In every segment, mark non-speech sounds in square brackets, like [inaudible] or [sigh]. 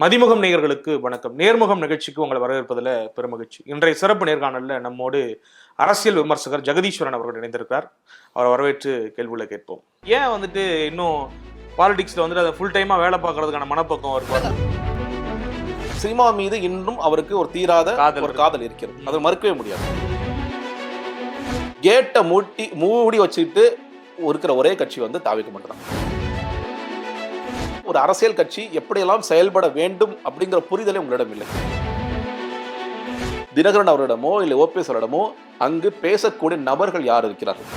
மதிமுகம் நேயர்களுக்கு வணக்கம். நேர்முகம் நிகழ்ச்சிக்கு உங்களை வரவேற்பதில் பெருமகிழ்ச்சி. இன்றைய சிறப்பு நேர்காணல்ல நம்மோடு அரசியல் விமர்சகர் ஜெகதீஸ்வரன் அவர்கள் இணைந்திருக்கிறார். அவரை வரவேற்று கேள்விகளை கேட்போம். ஏன் வந்துட்டு இன்னும் பாலிடிக்ஸ்ல வந்துட்டு அதை ஃபுல் டைமா வேலை பார்க்கறதுக்கான மனப்பக்கம் அவருக்கு சினிமா மீது இன்னும் அவருக்கு ஒரு தீராத காதல் ஒரு காதல் இருக்கிறது. அதை மறுக்கவே முடியாது. கேட்டை மூட்டி மூடி வச்சுக்கிட்டு இருக்கிற ஒரே கட்சி வந்து தாவிக்க மாட்டேன் ஒரு அரசியல் கட்சி எப்படியெல்லாம் செயல்பட வேண்டும் அப்படிங்கிற புரிதலே உங்களிடம் இல்லை. தினகரன் அவரிடமோ இல்லை ஓபிஎஸ் அவரிடமோ அங்கு பேசக்கூடிய நபர்கள் யார் இருக்கிறார்கள்?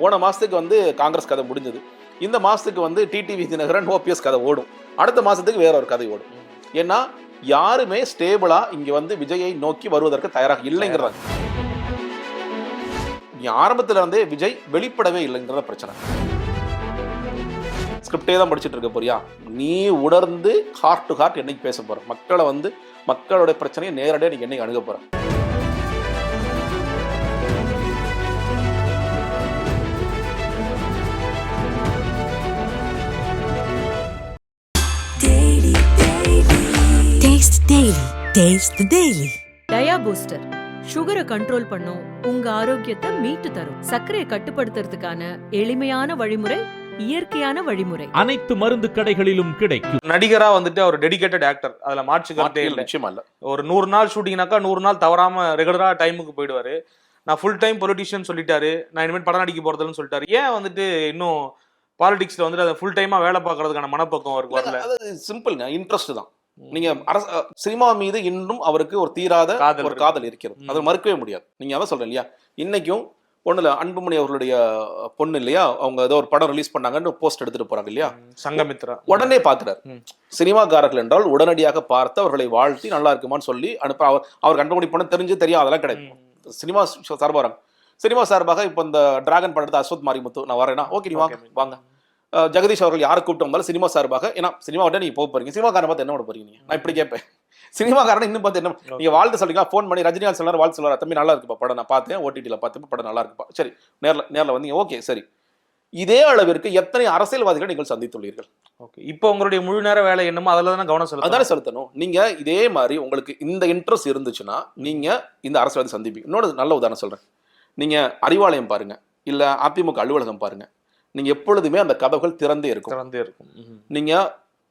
போன மாதத்துக்கு வந்து காங்கிரஸ் கதை முடிஞ்சது. இந்த மாதத்துக்கு வந்து டிடிவி தினகரன் ஓபிஎஸ் கதை ஓடும். அடுத்த மாதத்துக்கு வேற ஒரு கதை ஓடும். ஏன்னா யாருமே ஸ்டேபிளா இங்க வந்து விஜயை நோக்கி வருவதற்கு தயாராக இல்லைங்கிறாங்க. நீ ஆரம்பத்துல இருந்தே விஜய் வெளிப்படவே இல்லைங்கிறத பிரச்சனை. ஸ்கிரிப்டே தான் படிச்சுட்டு இருக்க போறியா? நீ உணர்ந்து ஹார்ட் டு ஹார்ட் என்னைக்கு பேச போற? மக்களை வந்து மக்களோட பிரச்சனையை நேரடியாக நீங்க என்னைக்கு அணுக Daily. டயா பூஸ்டர் சுகரை கண்ட்ரோல் பண்ணும் உங்க ஆரோக்கியத்தை மீட்டு தரும். சர்க்கரையை கட்டுப்படுத்துறதுக்கான எளிமையான வழிமுறை இயற்கையான வழிமுறை. அனைத்து மருந்து கடைகளிலும் கிடைக்கும். நடிகரா வந்துட்டு அவர் டெடிகேட்டட் ஆக்டர் அதுல மாற்று கருத்தே இல்லை. நிச்சயமா இல்ல. ஒரு நூறு நாள் ஷூட்டிங்னாக்கா நூறு நாள் தவறாம ரெகுலரா டைமுக்கு போயிடுவாரு. நான் ஃபுல் டைம் பொலிட்டிஷியன் சொல்லிட்டாரு. நான் இனிமேல் படம் நடிக்க போறதுன்னு சொல்லிட்டாரு. ஏன் வந்துட்டு இன்னும் பாலிடிக்ஸ்ல வந்துட்டு அதை ஃபுல் டைமா வேலை பார்க்கறதுக்கான மனப்பக்கம் அவருக்கு வரல? அது சிம்பிள்ங்க இன்ட்ரெஸ்ட் தான். நீங்க அரச சினிமா மீது இன்னும் அவருக்கு ஒரு தீராத காதல் ஒரு. காதல் இருக்கிறது. அதை மறுக்கவே முடியாது. நீங்க அதான் சொல்றேன் இல்லையா? இன்னைக்கும் ஒண்ணுல அன்புமணி அவர்களுடைய பொண்ணு இல்லையா? அவங்க ஏதோ ஒரு படம் ரிலீஸ் பண்ணாங்கன்னு போஸ்ட் எடுத்துட்டு போறாங்க இல்லையா? சங்கமித்ரா. உடனே பாக்குறாரு. ம். சினிமாக்காரர்கள் என்றால் உடனடியாக பார்த்து அவர்களை வாழ்த்தி நல்லா இருக்குமான்னு சொல்லி அனுப்ப அவர் அவர் கண்டுபிடி பண்ண தெரிஞ்சு தெரியும் அதெல்லாம் கிடையாது. சினிமா சார்பாக சினிமா சார்பாக இப்போ இந்த டிராகன் படத்தை அஸ்வத் மாரிமுத்து நான் வரேன்னா ஓகே நீ வாங்க. வாங்க. ஜெகதீஷ் அவர்கள் யாரை கூப்பிட்டு வந்தாலும் சினிமா சார்பாக ஏன்னா சினிமா விட்ட நீங்க போக போறீங்க. சினிமாக்காரன் பார்த்து என்ன பண்ண போறீங்க? நான் இப்படி கேட்பேன். சினிமாக்காரன் இன்னும் பார்த்து என்ன நீங்க வாழ்த்து சொல்றீங்களா? ஃபோன் பண்ணி ரஜினிகாந்த் சொல்லாரு வாழ்த்து சொல்லுவார் தம்பி நல்லா இருக்குப்பா படம் நான் பார்த்தேன். ஓடிடியில் பார்த்து படம் நல்லா இருக்குப்பா. சரி நேர்ல நேர்ல வந்தீங்க. ஓகே சரி. இதே அளவிற்கு எத்தனை அரசியல்வாதிகளை நீங்கள் சந்தித்துள்ளீர்கள்? ஓகே இப்போ உங்களுடைய முழு நேர வேலை என்னமோ அதுல தானே கவனம் அதானே செலுத்தணும். செலுத்தணும் நீங்க இதே மாதிரி உங்களுக்கு இந்த இன்ட்ரெஸ்ட் இருந்துச்சுன்னா நீங்க இந்த அரசியல்வாதி சந்திப்பீங்க. இன்னொரு நல்ல உதாரணம் சொல்றேன். நீங்க அறிவாலயம் பாருங்க. இல்ல அதிமுக அலுவலகம் பாருங்க. நீங்க எப்பொழுதுமே அந்த கதவுகள் திறந்தே இருக்கும். திறந்தே இருக்கும். ம்ஹும். நீங்க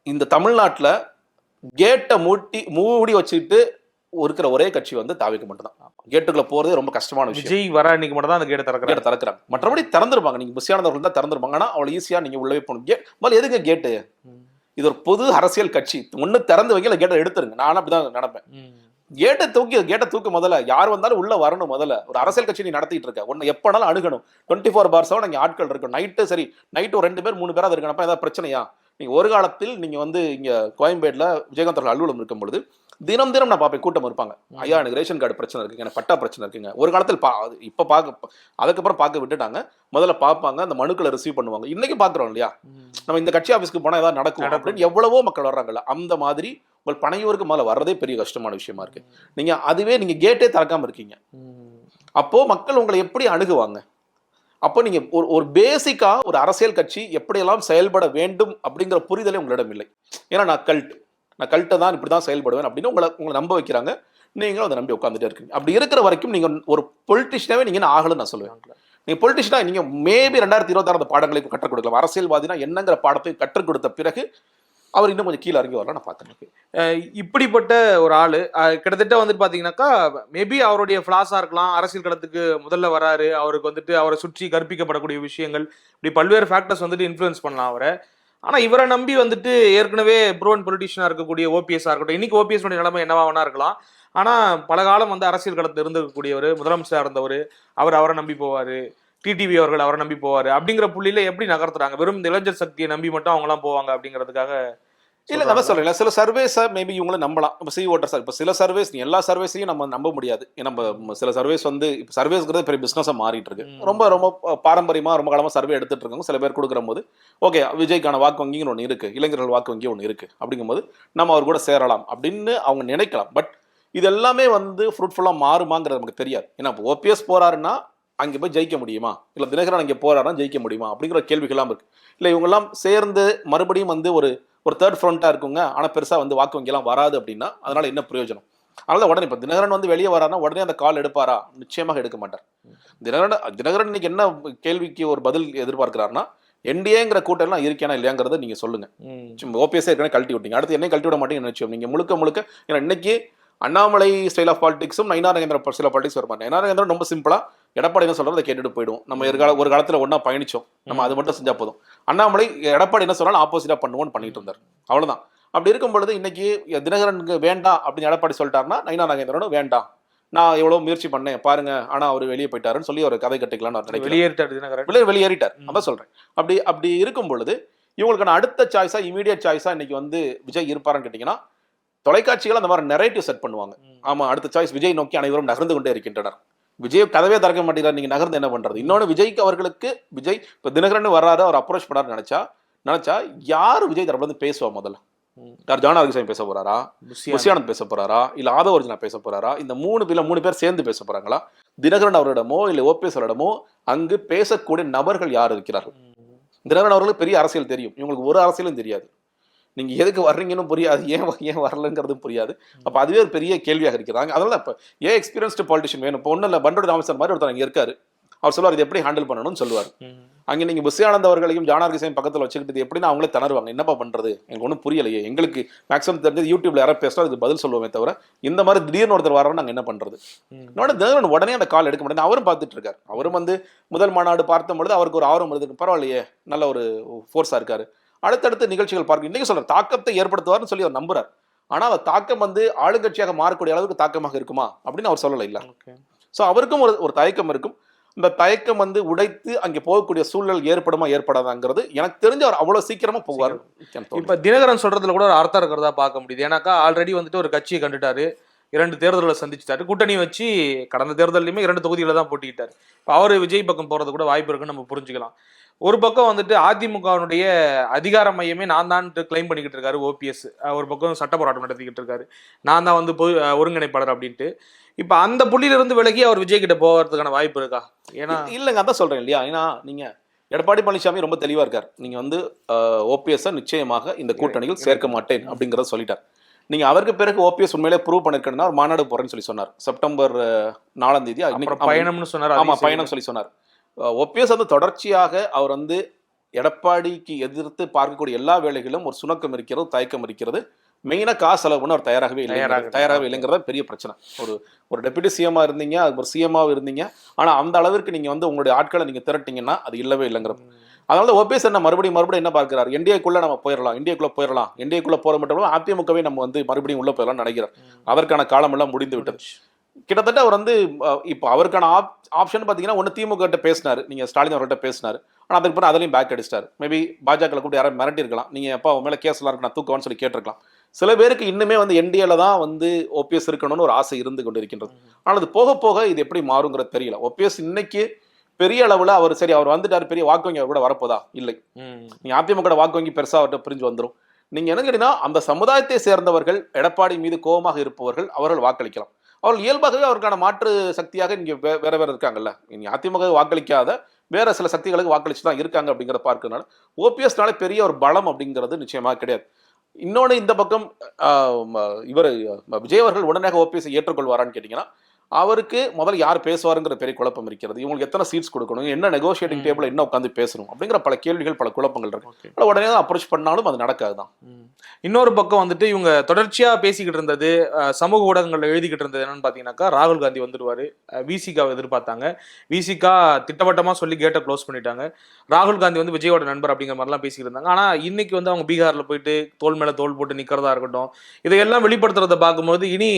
இந்த தமிழ்நாட்டுல கேட்டை மூட்டி மூடி வச்சுட்டு இருக்கிற ஒரே கட்சி வந்து தாவிக்க மட்டும் தான் கேட்டுக்குள்ள போறதே ரொம்ப கஷ்டமான விஷயம். விஜய் வர அன்னைக்கு மட்டும் தான் அந்த கேட்டை திறக்கிறாரு கேட்டை திறக்கிறாங்க. மற்றபடி திறந்துருப்பாங்க. நீங்க பிஸியானவர்கள் தான் திறந்துருப்பாங்க. ஆனா அவ்வளவு ஈஸியா நீங்க உள்ளவே போகணும் கே முதல்ல எதுக்கு கேட்டு. இது ஒரு பொது அரசியல் கட்சி. ஒண்ணு திறந்து வைக்கல கேட்டை எடுத்துருங்க. நான் அப்படிதான் நினைப்பேன். கேட்டை தூக்கி கேட்டை தூக்கு முதல்ல. யார் வந்தாலும் உள்ள வரணும் முதல்ல. ஒரு அரசியல் கட்சி நீ நடத்திட்டு இருக்க. ஒன்னு எப்பனாலும் அணுகணும். டுவெண்ட்டி ஃபோர் பார் செவன் இங்கே ஆட்கள் இருக்கும் நைட்டு சரி நைட்டு ஒரு ரெண்டு பேர் மூணு பேராக இருக்கணும். ஏதாவது பிரச்சனையா? நீங்க ஒரு காலத்தில் நீங்க வந்து இங்க கோயம்பேடுல விஜயகாந்த் அவர்கள் அலுவலகம் இருக்கும் பொழுது தினம் தினம் நான் பார்ப்பேன். கூட்டம் இருப்பாங்க. ஐயா எனக்கு ரேஷன் கார்டு பிரச்சனை இருக்குங்க. எனக்கு பட்டா பிரச்சனை இருக்குங்க. ஒரு காலத்தில் பா இப்ப பார்க்க அதுக்கப்புறம் பார்க்க விட்டுட்டாங்க. முதல்ல பார்ப்பாங்க. அந்த மனுக்களை ரிசீவ் பண்ணுவாங்க. இன்னைக்கு பார்க்குறோம் இல்லையா. நம்ம இந்த கட்சி ஆஃபீஸ்க்கு போனால் ஏதாவது நடக்கும் நடக்கும். அப்படின்னு எவ்வளவோ மக்கள் வர்றாங்கல்ல. அந்த மாதிரி உங்கள் பனையூருக்கு மேலே வர்றதே பெரிய கஷ்டமான விஷயமா இருக்கு. நீங்க அதுவே நீங்க கேட்டே திறக்காம இருக்கீங்க. அப்போ மக்கள் உங்களை எப்படி அணுகுவாங்க? அப்போ நீங்க ஒரு ஒரு பேசிக்கா ஒரு அரசியல் கட்சி எப்படியெல்லாம் செயல்பட வேண்டும் அப்படிங்கிற புரிதலே உங்களிடம் இல்லை. ஏன்னா நான் கல்ட் நான் கல்ட்டை தான் இப்படி தான் செயல்படுவேன் அப்படின்னு உங்களை உங்களை நம்ப வைக்கிறாங்க. நீங்களும் அதை நம்பி உட்காந்துட்டே இருக்கீங்க. அப்படி இருக்கிற வரைக்கும் நீங்க ஒரு பொலிட்டிஷியனாவே நீங்க ஆகலன்னு நான் சொல்லுவேன். நீங்க பொலிட்டிஷியனா நீங்க மேபி ரெண்டாயிரத்தி இருபத்தாறு அந்த பாடங்களை கற்றுக் கொடுக்கலாம். அரசியல்வாதினா என்னங்கிற பாடத்தை கற்றுக் கொடுத்த பிறகு அவர் இன்னும் கொஞ்சம் கீழே இறங்கி வரலாம் நான் பார்த்துருக்கேன் இப்படிப்பட்ட ஒரு ஆள் கிட்டத்தட்ட வந்துட்டு பார்த்தீங்கன்னாக்கா மேபி அவருடைய ஃபிளாஸா இருக்கலாம் அரசியல் களத்துக்கு முதல்ல வராரு அவருக்கு வந்துட்டு அவரை சுற்றி கற்பிக்கப்படக்கூடிய விஷயங்கள் இப்படி பல்வேறு ஃபேக்டர்ஸ் வந்துட்டு இன்ஃப்ளூயன்ஸ் பண்ணலாம் அவரை. ஆனால் இவரை நம்பி வந்துட்டு ஏற்கனவே ப்ரோன் பொலிட்டிஷியனா இருக்கக்கூடிய ஓபிஎஸ்ஸா இருக்கட்டும் இன்றைக்கி ஓபிஎஸ்னுடைய நிலைமை என்னவாக இருக்கலாம். ஆனால் பல காலம் வந்து அரசியல் களத்தில் இருந்திருக்கக்கூடியவர் முதலமைச்சராக இருந்தவர் அவர் அவரை நம்பி போவார் டிடிவி அவர்கள் அவரை நம்பி போவார் அப்படிங்கிற புள்ளியில எப்படி நகர்த்துறாங்க? வெறும் இந்த இளைஞர் சக்தியை நம்பி மட்டும் அவங்களாம் போவாங்க அப்படிங்கிறதுக்காக இல்ல நம்ம சொல்லல. சில சர்வேஸை மேபி இவங்களை நம்பலாம். இப்போ சி ஓட்டர் சார் இப்போ சில சர்வேஸ் எல்லா சர்வேஸையும் நம்ம நம்ப முடியாது. ஏன்னா நம்ம சில சர்வேஸ் வந்து இப்போ சர்வேஸ்ங்கிறது பெரிய பிஸ்னஸாக மாறிட்டு இருக்கு. ரொம்ப ரொம்ப பாரம்பரியமா ரொம்ப காலமா சர்வே எடுத்துட்டு இருக்காங்க சில பேர் கொடுக்குற போது ஓகே விஜய்க்கான வாக்கு வங்கின்னு ஒன்று இருக்கு. இளைஞர்கள் வாக்கு வங்கி ஒன்று இருக்கு. அப்படிங்கும்போது நம்ம அவர் கூட சேரலாம். அப்படின்னு அவங்க நினைக்கலாம். பட் இது எல்லாமே வந்து ஃப்ரூட்ஃபுல்லாக மாறுமாங்கிறது நமக்கு தெரியாது. ஏன்னா இப்போ ஓபிஎஸ் போறாருன்னா அங்கே போய் ஜெயிக்க முடியுமா? இல்லை தினகரன் அங்கே போறாருன்னா ஜெயிக்க முடியுமா? அப்படிங்கிற கேள்விகள்லாம் இருக்கு. இல்லை இவங்கெல்லாம் சேர்ந்து மறுபடியும் வந்து ஒரு ஒரு தேர்ட் ஃப்ரண்ட்டாக இருக்குங்க. ஆனால் பெருசாக வந்து வாக்கு வங்கிலாம் வராது அப்படின்னா அதனால என்ன பிரயோஜனம்? அதனால உடனே இப்போ தினகரன் வந்து வெளியே வராருன்னா உடனே அந்த கால் எடுப்பாரா? நிச்சயமாக எடுக்க மாட்டார். தினகரன் தினகரன் இன்னைக்கு என்ன கேள்விக்கு ஒரு பதில் எதிர்பார்க்கிறாருன்னா என்டிஏங்கிற கூட்டம்லாம் இருக்கானா இல்லையாங்கிறத நீங்க சொல்லுங்க. சும்மா ஓபிஎஸ்ஸே ஏற்கனவே கழட்டி விட்டீங்க. அடுத்து என்ன கழட்டி விட மாட்டீங்கன்னு நினைச்சோம் நீங்க முழுக்க முழுக்க ஏன்னா இன்னைக்கு Annamalai style of பாலிடிக்ஸும் Nainar Nagendran style of politics வருமா நயினா நகேந்திரன் ரொம்ப சிம்பிளா எடப்பாடி என்ன சொல்றதை கேட்டுட்டு போயிடுவோம். நம்ம ஒரு கால ஒரு காலத்துல ஒண்ணா பயணிச்சோம். நம்ம அது மட்டும் செஞ்சா போதும். அண்ணாமலை எடப்பாடி என்ன சொன்னாலும் ஆப்போசிட்டா பண்ணுவோம்னு பண்ணிட்டு இருந்தார். அவ்வளவுதான். அப்படி இருக்கும் பொழுது இன்னைக்கு தினகரனுக்கு வேண்டாம் அப்படின்னு எடப்பாடி சொல்லிட்டாருன்னா நயினா நகேந்திரனும் வேண்டாம் நான் எவ்வளவு முயற்சி பண்ணேன் பாருங்க. ஆனா அவர் வெளியே போயிட்டாருன்னு சொல்லி ஒரு கதை கட்டிக்கலாம்னு நான் வெளியேறிட்டாரு தினகரன். வெளியே வெளியேறிட்டார். அதான் சொல்றேன். அப்படி அப்படி இருக்கும் பொழுது இவங்களுக்கான அடுத்த சாய்ஸா இமீடியட் சாய்ஸா இன்னைக்கு வந்து விஜய் இருப்பாருன்னு கேட்டீங்கன்னா தொலைக்காட்சிகள் அந்த மாதிரி நெரேட்டிவ் செட் பண்ணுவாங்க. ஆமா அடுத்த சாய்ஸ் விஜய் நோக்கி அனைவரும் நகர்ந்து கொண்டே இருக்கின்றனர். விஜய் கதவே திறக்க மாட்டேங்கிறார். நீங்க நகர்ந்து என்ன பண்றது? இன்னொன்னு விஜய்க்கு அவர்களுக்கு விஜய் இப்ப தினகரன் வர்றாரு அவர் அப்ரோச் பண்ணாரு நினைச்சா நினைச்சா யார் விஜய் தரப்புல இருந்து பேசுவா முதல்ல? யார் ஜானா ஆதிசாமி பேச போறாரா? முசியானந்த் பேச போறாரா? இல்ல ஆதவ அர்ஜுனா பேச போறாரா? இந்த மூணு பேர்ல மூணு பேர் சேர்ந்து பேச போறாங்களா? தினகரன் அவரிடமோ இல்ல ஓபிஎஸ் அவரிடமோ அங்கு பேசக்கூடிய நபர்கள் யார் இருக்கிறார்கள்? தினகரன் அவர்களுக்கு பெரிய அரசியல் தெரியும். இவங்களுக்கு ஒரு அரசியலும் தெரியாது. நீங்க எதுக்கு வர்றீங்கன்னு புரியாது. ஏன் ஏன் வரலங்கிறதும் புரியாது. அப்ப அதுவே ஒரு பெரிய கேள்வியாக இருக்கிறாங்க அதனால இப்ப ஏன் எக்ஸ்பீரியன்ஸ்டு பாலிட்டிஷியன் வேணும். இப்போ ஒன்றும் இல்லை பண்டோட ராமசாமி மாதிரி ஒருத்தர் அங்க இருக்காரு. அவர் சொல்லுவார் இது எப்படி ஹேண்டில் பண்ணணும்னு சொல்லுவார். அங்க நீங்க புஷியானந்த் அவர்களையும் ஜானார்கிசையும் பக்கத்துல வச்சுக்கிட்டு எப்படின்னு அவங்களே திணறுவாங்க என்னப்பா பண்றது? எனக்கு ஒன்றும் புரியலையே. எங்களுக்கு மேக்ஸிமம் தெரிஞ்சது யூடியூப்ல யாராவது பேசினா அதுக்கு பதில் சொல்லுவோமே தவிர இந்த மாதிரி திடீர்னு ஒருத்தர் வரோம் நாங்க என்ன பண்றது? உடனே தினகரன் உடனே அந்த கால் எடுக்க மாட்டேன் அவரும் பார்த்துட்டு இருக்காரு அவரும் வந்து முதல் மாநாடு பார்த்த பொழுது அவருக்கு ஒரு ஆர்வம் இருந்தது. பரவாயில்லையே நல்ல ஒரு ஃபோர்ஸா இருக்காரு. அடுத்தடுத்த நிகழ்ச்சிகள் பார்க்க இன்னைக்கு சொல்ற தாக்கத்தை ஏற்படுத்துவார்னு சொல்லி அவர் நம்புறார். ஆனா அந்த தாக்கம் வந்து ஆளுங்கட்சியாக மாறக்கூடிய அளவுக்கு தாக்கமாக இருக்குமா? அப்படின்னு அவர் சொல்லலை இல்ல. ஸோ அவருக்கும் ஒரு ஒரு தயக்கம் இருக்கும். இந்த தயக்கம் வந்து உடைத்து அங்கே போகக்கூடிய சூழல் ஏற்படுமா ஏற்படாதாங்கிறது எனக்கு தெரிஞ்சு அவர் அவ்வளவு சீக்கிரமா போவார் இப்ப தினகரன் சொல்றதுல கூட ஒரு அர்த்தம் இருக்கிறதா பார்க்க முடியுது. ஏன்னாக்கா ஆல்ரெடி வந்துட்டு ஒரு கட்சியை கண்டுட்டாரு. இரண்டு தேர்தல்களை சந்திச்சிட்டாரு. கூட்டணி வச்சு கடந்த தேர்தலையுமே இரண்டு தொகுதியில தான் போட்டிக்கிட்டாரு இப்போ அவரு விஜய் பக்கம் போறது கூட வாய்ப்பு இருக்குன்னு நம்ம புரிஞ்சுக்கலாம். ஒரு பக்கம் வந்துட்டு அதிமுகவினுடைய அதிகார மையமே நான் தான் கிளைம் பண்ணிக்கிட்டு இருக்காரு ஓபிஎஸ். ஒரு பக்கம் சட்ட போராட்டம் நடத்திக்கிட்டு இருக்காரு. நான் தான் வந்து பொது ஒருங்கிணைப்பாளர் அப்படின்ட்டு. இப்ப அந்த புள்ளியில இருந்து விலகி அவர் விஜய் கிட்ட போகிறதுக்கான வாய்ப்பு இருக்கா? ஏன்னா இல்லைங்க அதான் சொல்றேன் இல்லையா? ஏன்னா நீங்க எடப்பாடி பழனிசாமி ரொம்ப தெளிவா இருக்கார். நீங்க வந்து ஓபிஎஸ் நிச்சயமாக இந்த கூட்டணியில் சேர்க்க மாட்டேன் அப்படிங்கறத சொல்லிட்டார். நீங்க அவருக்கு பிறகு ஓபிஎஸ் உண்மையிலே ப்ரூவ் பண்ணிருக்கணும்னா ஒரு மாநாடு போறேன்னு சொல்லி சொன்னார். செப்டம்பர் நாலாம் தேதி பயணம்னு சொன்னாரு? ஆமா அதையும் பயணம் சொல்லி சொன்னார். ஓபிஎஸ் வந்து தொடர்ச்சியாக அவர் வந்து எடப்பாடிக்கு எதிர்த்து பார்க்கக்கூடிய எல்லா வேலைகளிலும் ஒரு சுணக்கம் இருக்கிறது தயக்கம் இருக்கிறது. மெயினா காசு செலவுன்னு அவர் தயாராகவே இல்லை தயாராக- தயாராகவே இல்லைங்கிறத பெரிய பிரச்சனை. ஒரு ஒரு டெபுட்டி சிஎம்மா இருந்தீங்க அது ஒரு சிஎம்மாவும் இருந்தீங்க. ஆனா அந்த அளவிற்கு நீங்க வந்து உங்களுடைய ஆட்களை நீங்க திரட்டிங்கன்னா அது இல்லவே இல்லைங்கிற அதனால ஓபிஎஸ் என்ன மறுபடியும் மறுபடியும் என்ன பார்க்கிறார்? என்டிஏக்குள்ள நம்ம போயிடலாம் இந்தியாக்குள்ள போயிடலாம். என்டிஏக்குள்ள போற மட்டும் அதிமுகவே நம்ம வந்து மறுபடியும் உள்ள போயிடலாம்னு நினைக்கிறார். அதற்கான காலம் எல்லாம் முடிந்து விட்டது. கிட்டத்தட்ட அவர் வந்து இப்போ அவருக்கான ஆப் ஆப்ஷன் பார்த்தீங்கன்னா ஒன்று திமுக கிட்ட பேசினாரு. நீங்க ஸ்டாலின் அவர்கிட்ட பேசினாரு. ஆனால் அதுக்கு பிறகு அதுலையும் பேக் அடிச்சிட்டாரு. மேபி பாஜக கூப்பிட்டு யாராவது மிரட்டி இருக்கலாம் நீங்க எப்போ அவன் மேலே கேஸ்லாம் இருக்கு நான் தூக்கவான்னு சொல்லி கேட்டிருக்கலாம். சில பேருக்கு இன்னுமே வந்து என்டிஏல தான் வந்து ஓபிஎஸ் இருக்கணும்னு ஒரு ஆசை இருந்து கொண்டு இருக்கின்றது ஆனால் அது போக போக இது எப்படி மாறுங்கிறது தெரியல. ஓபிஎஸ் இன்னைக்கு பெரிய அளவுல அவர் சரி அவர் வந்துட்டாரு பெரிய வாக்கு வங்கி அவர் கூட வரப்போதா? இல்லை. நீங்க அதிமுக வாக்கு வங்கி பெருசா அவர்கிட்ட பிரிஞ்சு வந்துரும். நீங்க என்ன கேட்டீங்கன்னா அந்த சமுதாயத்தை சேர்ந்தவர்கள் எடப்பாடி மீது கோபமாக இருப்பவர்கள் அவர்கள் வாக்களிக்கலாம். அவர்கள் இயல்பாகவே அவருக்கான மாற்று சக்தியாக இங்கே வே- வேற வேற இருக்காங்கல்ல. இனி அதிமுக வாக்களிக்காத வேற சில சக்திகளுக்கு வாக்களிச்சு தான் இருக்காங்க அப்படிங்கிறத பார்க்கறதுனால ஓபிஎஸ்னால பெரிய ஒரு பலம் அப்படிங்கிறது நிச்சயமாக கிடையாது. இன்னொன்று இந்த பக்கம் இவர் விஜய் அவர்கள் உடனடியாக ஓபிஎஸ் ஏற்றுக்கொள்வாரான்னு கேட்டிங்கன்னா அவருக்கு முதல்ல யார் பேசுவாருங்கிற பெரிய குழப்பம் இருக்கிறது. இவங்களுக்கு எத்தனை சீட்ஸ் கொடுக்கணும்? என்ன நெகோஷியேட்டிங் டேபிள் என்ன உட்காந்து பேசணும்? அப்படிங்கிற பல கேள்விகள் பல குழப்பங்கள் இருக்கு. Okay. ஆனா உடனே தான் அப்ரோச் பண்ணாலும் அது நடக்காது தான். இன்னொரு பக்கம் வந்துட்டு இவங்க தொடர்ச்சியா பேசிக்கிட்டு இருந்தது சமூக ஊடகங்கள்ல எழுதிக்கிட்டு இருந்தது என்னன்னு பாத்தீங்கன்னாக்கா ராகுல் காந்தி வந்துருவாரு. விசிகாவை எதிர்பார்த்தாங்க. விசிகா திட்டவட்டமா சொல்லி கேட்டை க்ளோஸ் பண்ணிட்டாங்க. ராகுல் காந்தி வந்து விஜயோட நண்பர் அப்படிங்கிற மாதிரிலாம் பேசிக்கிட்டு இருந்தாங்க. ஆனா இன்னைக்கு வந்து அவங்க பீகார்ல போயிட்டு தோல் மேல தோல் போட்டு நிக்கிறதா இருக்கட்டும் இதையெல்லாம் வெளிப்படுத்துறத பார்க்கும்போது இனி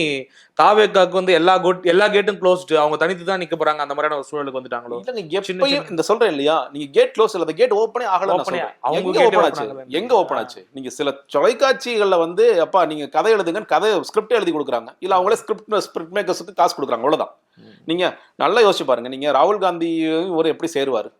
தாவேக்காக்கு வந்து எல்லா கோட் எல்லா கேட்டும் க்ளோஸ்டு அவங்க தனித்து தான் நிக்க போறாங்க. அந்த மாதிரியான ஒரு சூழலுக்கு வந்துட்டாங்களோ? இல்லைங்க சின்ன எப்பயும் இந்த சொல்றேன் இல்லையா? நீங்க கேட் க்ளோஸ் இல்ல கேட் ஓப்பனே ஆகல அவங்க ஓப்பன் ஆச்சு. எங்க ஓப்பன் ஆச்சு? நீங்க சில தொலைக்காட்சிகள்ல வந்து அப்பா நீங்க கதை எழுதுங்கன்னு கதை ஸ்கிரிப்ட் எழுதி கொடுக்குறாங்க. இல்ல அவங்களே ஸ்கிரிப்ட் ஸ்கிரிப்ட் மேக்கர்ஸுக்கு காசு கொடுக்குறாங்க. அவ்வளவுதான். நீங்க நல்லா யோசிச்சு பாருங்க. நீங்க ராகுல் காந்தி ஒரு எப்படி சேருவாரு?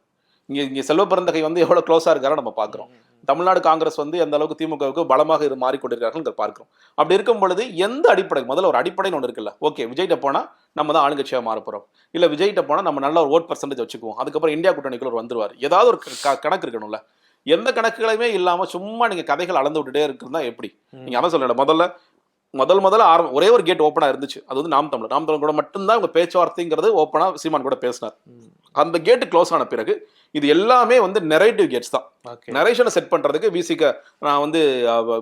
இங்க இங்க செல்வ பிறந்தகை வந்து எவ்வளவு க்ளோஸா இருக்காரோ நம்ம பாக்குறோம். தமிழ்நாடு காங்கிரஸ் வந்து எந்த அளவுக்கு திமுகவுக்கு பலமாக இரு மாறிக்கொண்டிருக்கார்கள் பார்க்கிறோம். அப்படி இருக்கும் பொழுது எந்த அடிப்படை முதல்ல ஒரு அடிப்படைன்னு ஒன்று இருக்குல்ல. ஓகே விஜய்கிட்ட போனா நம்ம தான் ஆளுங்கட்சியாக மாற போறோம். இல்ல விஜய்கிட்ட போனா நம்ம நல்ல ஒரு ஓட் பர்சன்டேஜ் வச்சுக்குவோம். அதுக்கப்புறம் இந்தியா கூட்டணிக்குள்ள ஒரு வந்துருவார். ஏதாவது ஒரு கணக்கு இருக்கணும்ல. எந்த கணக்குகளுமே இல்லாம சும்மா நீங்க கதைகள் அளந்து விட்டுட்டே இருக்கிறதா எப்படி? நீங்க அதான் சொல்லல. முதல்ல முதல் முதல்ல ஆரம்ப ஒரே ஒரு கேட் ஓப்பனா இருந்துச்சு. அது வந்து நாம் தமிழர். நாம் தமிழர் கூட மட்டும்தான் உங்க பேச்சுவார்த்தைங்கிறது ஓப்பனா சீமான் கூட பேசினார். அந்த கேட்டு க்ளோஸ் ஆன பிறகு இது எல்லாமே வந்து நெரேட்டிவ் கேட்ஸ் தான். ஓகே நரேஷனை செட் பண்றதுக்கு விசிக்க நான் வந்து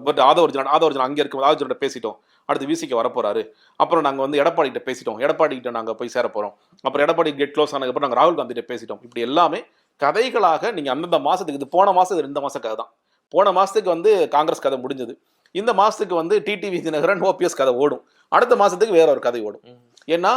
பட் ஆதவர்ஜன் ஆதவர்ஜன் அங்க இருக்கும் ஆதவர்ஜன் பேசிட்டோம். அடுத்து விசிக்க வரப்போறாரு. அப்புறம் நாங்க வந்து எடப்பாடி கிட்ட பேசிட்டோம். எடப்பாடி கிட்ட நாங்க போய் சேர போறோம். அப்புறம் எடப்பாடி கேட் க்ளோஸ் ஆனதுக்கப்புறம் நாங்க ராகுல் காந்தி கிட்ட பேசிட்டோம். இப்படி எல்லாமே கதைகளாக நீங்க அந்தந்த மாசத்துக்கு இது போன இது இந்த மாச கதை தான். போன மாசத்துக்கு வந்து காங்கிரஸ் கதை முடிஞ்சது. இந்த மாசத்துக்கு வந்து டிடிவி தினகரன் ஓபிஎஸ் கதை ஓடும். அடுத்த மாசத்துக்கு வேற ஒரு கதை ஓடும். ஏன்னா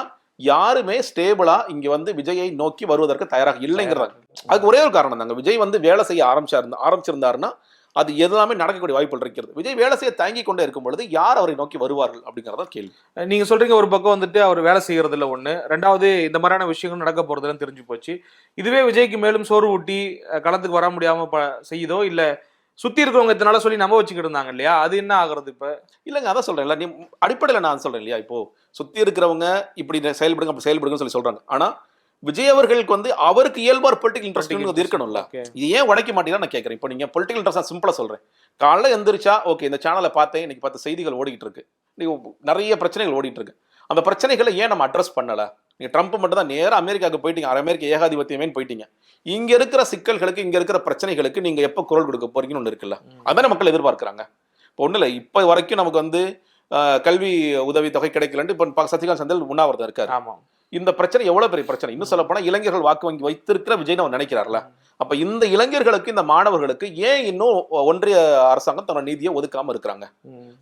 யாருமே ஸ்டேபிளா இங்க வந்து விஜயை நோக்கி வருவதற்கு தயாராக இல்லைங்கிறாங்க அதுக்கு ஒரே ஒரு காரணம் தாங்க. விஜய் வந்து வேலை செய்ய ஆரம்பிச்சா ஆரம்பிச்சிருந்தாருன்னா அது எல்லாமே நடக்கக்கூடிய வாய்ப்புகள் இருக்கிறது. விஜய் வேலை செய்ய தயங்கி கொண்டே இருக்கும் பொழுது யார் அவரை நோக்கி வருவார்கள் அப்படிங்கறத கேள்வி. நீங்க சொல்றீங்க ஒரு பக்கம் வந்துட்டு அவர் வேலை செய்யறது இல்ல ஒண்ணு. ரெண்டாவது இந்த மாதிரியான விஷயங்கள் நடக்க போறதுன்னு தெரிஞ்சு போச்சு. இதுவே விஜய்க்கு மேலும் சோறு ஊட்டி களத்துக்கு வர முடியாம செய்யுதோ இல்ல சுத்தி இருக்கிறவங்க இதனால சொல்லி நம்ப வச்சுக்கிட்டு இருந்தாங்க இல்லையா? அது என்ன ஆகுறது இப்ப? இல்லைங்க அதான் சொல்றேன்ல நீ அடிப்படையில் நான் சொல்றேன் இல்லையா? இப்போ சுத்தி இருக்கிறவங்க இப்படி செயல்படுங்க அப்படி செயல்படுங்கன்னு சொல்லி சொல்றாங்க. ஆனா விஜய் அவர்களுக்கு வந்து அவருக்கு இயல்பார் பொலிட்டிகல் இன்ட்ரெஸ்ட் இருக்கணும்ல. இது ஏன் உடைக்க மாட்டேங்கிறா நான் கேட்கறேன். இப்போ நீங்க பொலிட்டிக்கல் இன்ட்ரெஸ்ட் சிம்பிளா சொல்றேன். காலைல எந்திரிச்சா ஓகே இந்த சேனலை பார்த்தேன். இன்னைக்கு பார்த்த செய்திகள் ஓடிட்டு இருக்கு. நீங்க நிறைய பிரச்சனைகள் ஓடிட்டு இருக்கு. அந்த பிரச்சனைகளை ஏன் நம்ம அட்ரஸ் பண்ணல? நீங்க ட்ரம்ப் மட்டும் தான் நேரா அமெரிக்காவுக்கு போயிட்டீங்க. அமெரிக்க ஏகாதிபத்தியமே போயிட்டீங்க. இங்க இருக்கிற சிக்கல்களுக்கு இங்க இருக்கிற பிரச்சனைகளுக்கு நீங்க எப்ப குரல் கொடுக்க போறீங்கன்னு ஒன்று இருக்குல்ல? அதானே மக்கள் எதிர்பார்க்கறாங்க. இப்போ ஒண்ணும் இல்லை இப்போ வரைக்கும் நமக்கு வந்து கல்வி உதவி தொகை கிடைக்கலன்ட்டு இப்போ சசிகாந்த் சந்தல் உண்ணாவிரதம் இருக்காரு. ஆமா இந்த பிரச்சனை எவ்வளவு பெரிய பிரச்சனை? இன்னும் சொல்ல போனா இளைஞர்கள் வாக்கு வங்கி வைத்திருக்கிற விஜய்னு அவர் நினைக்கிறார்ல. அப்ப இந்த இளைஞர்களுக்கு இந்த மாணவர்களுக்கு ஏன் இன்னும் ஒன்றிய அரசாங்கம் தன்னோட நிதியை ஒதுக்காம இருக்கிறாங்க?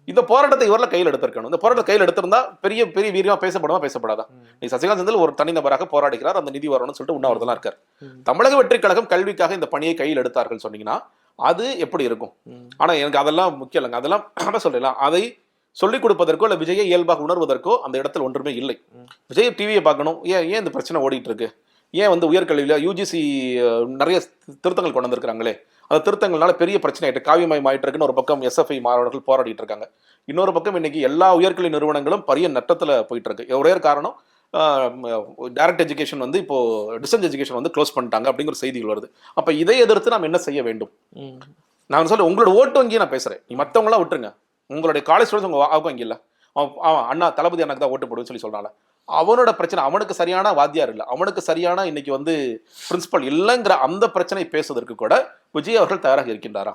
இந்த போராட்டத்தை இவர்ல கையில் எடுத்திருக்கணும். இந்த போராட்டத்தை கையில் எடுத்திருந்தா பெரிய பெரிய வீரியமா பேசப்படுமா பேசப்படாதா? நீ சசிகாந்த் செந்தில் ஒரு தனிநபராக போராடுகிறார் அந்த நிதி வரணும்னு சொல்லிட்டு உண்ணாவிரதம் இருக்கார். தமிழக வெற்றி கழகம் கல்விக்காக இந்த பணியை கையில் எடுத்தார்கள் சொன்னீங்கன்னா அது எப்படி இருக்கும்? ஆனா எனக்கு அதெல்லாம் முக்கியம் இல்லைங்க. அதெல்லாம் [clears throat] சொல்றேன் அதை சொல்லிக் கொடுப்பதற்கோ இல்ல விஜயை இயல்பாக உணர்வதற்கோ அந்த இடத்துல ஒன்றுமே இல்லை. விஜய் டிவியை பார்க்கணும். ஏன் ஏன் இந்த பிரச்சனை ஓடிட்டு இருக்கு ஏன் வந்து உயர்கல்வியில யூஜிசி நிறைய திருத்தங்கள் கொண்டு வந்திருக்காங்களே அந்த திருத்தங்கள்னால பெரிய பிரச்சனை ஆயிட்டு காவியமயம் ஆயிட்டு இருக்குன்னு ஒரு பக்கம் எஸ்எஃப்ஐ மாணவர்கள் போராடிட்டு இருக்காங்க. இன்னொரு பக்கம் இன்னைக்கு எல்லா உயர்கல்வி நிறுவனங்களும் பெரிய நட்டத்துல போயிட்டு இருக்கு ஒரே காரணம் டைரக்ட் எஜுகேஷன் வந்து இப்போ டிஸ்டன்ஸ் எஜுகேஷன் வந்து க்ளோஸ் பண்ணிட்டாங்க அப்படிங்கிற செய்திகள் வருது. அப்ப இதை எதிர்த்து நாம் என்ன செய்ய வேண்டும்? நான் சொல்ல உங்களோட ஓட்டு வங்கியை நான் பேசுறேன். நீ மத்தவங்களாம் விட்டுருங்க. உங்களுடைய காலேஜ் ஸ்டூடெண்ட்ஸ் உங்க வாக்கு வங்கி இல்ல. அவன் அண்ணா தளபதி அண்ணாக்கு தான் ஓட்டு போடுவேன்னு சொல்லி சொல்றாங்க அவனோட பிரச்சனை அவனுக்கு சரியான வாத்தியார் இல்லை. அவனுக்கு சரியான இன்னைக்கு வந்து பிரின்சிபல் இல்லைங்கிற அந்த பிரச்சனை பேசுவதற்கு கூட விஜய் அவர்கள் தயாராக இருக்கின்றாரா?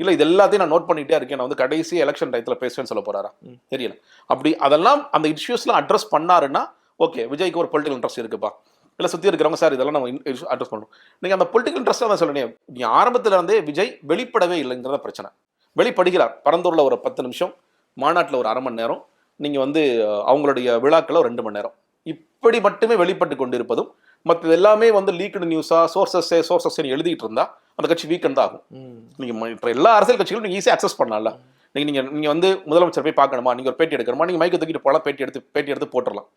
இல்ல இது எல்லாத்தையும் நான் நோட் பண்ணிட்டே இருக்கேன். நான் வந்து கடைசி எலெக்ஷன் டயத்துல பேசுவேன்னு சொல்ல போறாரா? தெரியல. அப்படி அதெல்லாம் அந்த இஷ்யூஸ்லாம் அட்ரஸ் பண்ணாருன்னா ஓகே விஜய்க்கு ஒரு பொலிட்டிகல் இன்ட்ரெஸ்ட் இருக்குப்பா. இல்ல சுத்தி இருக்கிறவங்க சார் இதெல்லாம் நம்ம அட்ரஸ் பண்ணணும். நீங்க அந்த பொலிட்டிகல் இன்ட்ரெஸ்ட் தான் சொல்லுங்க நீ ஆரம்பத்துல இருந்தே விஜய் வெளிப்படவே இல்லைங்கிறத பிரச்சனை. வெளிப்படுகிறார். பரந்தூர்ல ஒரு பத்து நிமிஷம் மாநாட்டுல ஒரு அரை மணி நேரம் நீங்க வந்து அவங்களுடைய விழாக்களை ஒரு ரெண்டு மணி நேரம். இப்படி மட்டுமே வெளிப்பட்டு கொண்டிருப்பதும் மற்றது எல்லாமே வந்து லீக்டு நியூஸா சோர்சஸ் சோர்சஸ் எழுதிட்டு இருந்தா அந்த கட்சி வீக்கெண்ட் தான் ஆகும் நீங்க மற்ற எல்லா அரசியல் கட்சிகளும் நீங்க ஈஸியா அக்சஸ் பண்ணலாம்ல. நீங்க நீங்க நீங்க வந்து முதலமைச்சர் போய் பார்க்கணுமா? நீங்க ஒரு பேட்டி எடுக்கணுமா? நீங்க மைக்கை தூக்கிட்டு போலாம் பேட்டி எடுத்து பேட்டி எடுத்து போட்டுடலாம்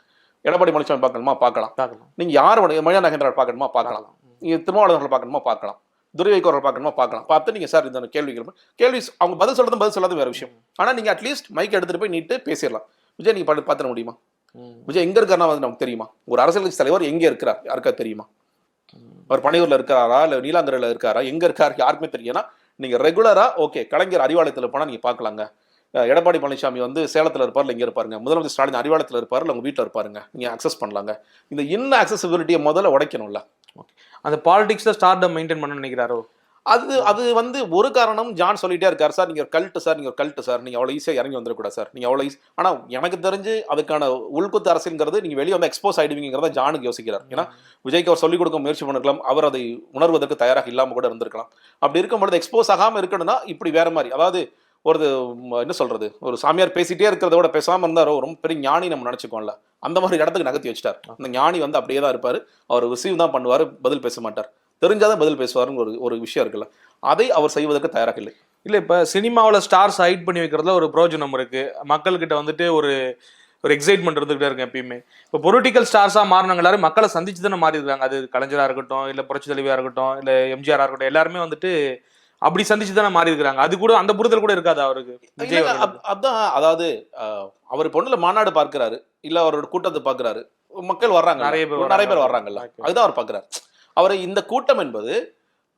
எடப்பாடி பழனிசாமி பார்க்கணுமா? பார்க்கலாம். பார்க்கலாம். நீங்க யார் மணியா நகேந்திரா பார்க்கணுமா? பார்க்கலாம். நீங்க திருமாவளவர்கள் பார்க்கணுமா? பார்க்கலாம். துரைவைக்கோர்கள் பார்க்கணுமா? பார்க்கலாம். பார்த்து நீங்க சார் இந்த கேள்வி கேள்வி கேள்வி அவங்க பதில் சொல்றது பதில் சொல்லாத வேற விஷயம். ஆனா நீங்க அட்லீஸ்ட் மைக் எடுத்துட்டு போய் நீட்டு பேசிடலாம். விஜய் நீங்க பார்த்து பார்த்துட முடியுமா? விஜய் எங்க இருக்காருன்னா வந்து நமக்கு தெரியுமா? ஒரு அரசியல் கட்சி தலைவர் எங்க இருக்கிறார்? யாருக்கா தெரியுமா? அவர் பனையூர்ல இருக்காரா? இல்ல நீலாங்கரையில இருக்காரா? எங்க இருக்காரு? யாருக்குமே தெரியும் ஏன்னா நீங்க ரெகுலரா ஓகே கலைஞர் அறிவாலயத்துல போனா நீங்க பார்க்கலாங்க. எடப்பாடி பழனிசாமி வந்து சேலத்துல இருப்பார் இல்ல இங்க இருப்பாருங்க. முதலமைச்சர் ஸ்டாலின் அறிவாலயத்துல இருப்பாரு இல்ல உங்க வீட்டுல இருப்பாருங்க. நீங்க அக்சஸ் பண்ணலாங்க. இந்த இன்ன அக்சசிபிலிட்டியை முதல்ல உடைக்கணும்ல. அந்த பாலிடிக்ஸ்ல ஸ்டார்டம் மெயின்டைன் பண்ண நினைக்கிறாரோ? அது அது வந்து ஒரு காரணம் ஜான் சொல்லிட்டே இருக்கார் சார் நீங்கள் ஒரு கல்ட்டு சார் நீங்கள் ஒரு கல்ட்டு சார் நீங்கள் அவ்வளோ ஈஸியாக இறங்கி வந்துடக்கூடாது சார். நீங்கள் அவ்வளோ ஈஸி ஆனால் எனக்கு தெரிஞ்சு அதுக்கான உள்குத்து அரசுங்கிறது நீங்கள் வெளியே வந்து எக்ஸ்போஸ் ஆகிடுவீங்கிறத ஜானுக்கு யோசிக்கிறார். ஏன்னா விஜய்க்கு அவர் சொல்லிக் கொடுக்க முயற்சி பண்ணிருக்கலாம் அவர் அதை உணர்வதற்கு தயாராக இல்லாமல் கூட இருந்திருக்கலாம். அப்படி இருக்கும்பொழுது எக்ஸ்போஸ் ஆகாம இருக்கணும்னா இப்படி வேற மாதிரி. அதாவது ஒரு என்ன சொல்றது ஒரு சாமியார் பேசிட்டே இருக்கிறத விட பேசாம இருந்தாரோ ரொம்ப பெரிய ஞானி நம்ம நினைச்சுக்கோம்ல அந்த மாதிரி இடத்துக்கு நகர்த்தி வச்சிட்டார். அந்த ஞானி வந்து அப்படியே தான் இருப்பாரு. அவர் ரிசீவ் தான் பண்ணுவாரு பதில் பேச மாட்டார். தெரிஞ்சாதான் பதில் பேசுவாருன்னு ஒரு ஒரு விஷயம் இருக்குல்ல. அதை அவர் செய்வதற்கு தயாராக இல்லை. இல்ல இப்ப சினிமாவுல ஸ்டார்ஸ் ஹைட் பண்ணி வைக்கிறதுல ஒரு பிரயோஜனம் இருக்கு. மக்கள்கிட்ட வந்துட்டு ஒரு ஒரு எக்ஸைட்மெண்ட் இருந்துகிட்டே இருக்கும் எப்பயுமே. இப்போ பொலிட்டிக்கல் ஸ்டார்ஸா மாறினவங்க எல்லாரும் மக்களை சந்திச்சு தானே மாறி இருக்காங்க அது கலைஞரா இருக்கட்டும் இல்ல புரட்சி தலைவியா இருக்கட்டும் இல்ல எம்ஜிஆரா இருக்கட்டும் எல்லாருமே வந்துட்டு அப்படி சந்திச்சு தானே மாறி இருக்காங்க அது கூட அந்த புரிதல் கூட இருக்காது அவருக்கு? அதான் அதாவது அவர் பொண்ணுல மாநாடு பார்க்கிறாரு. இல்ல அவரோட கூட்டத்தை பார்க்கிறாரு. மக்கள் வர்றாங்க நிறைய பேர் நிறைய பேர் வர்றாங்க. வர்றாங்கல்ல. அதுதான் அவர் பார்க்கிறார். அவர் இந்த கூட்டம் என்பது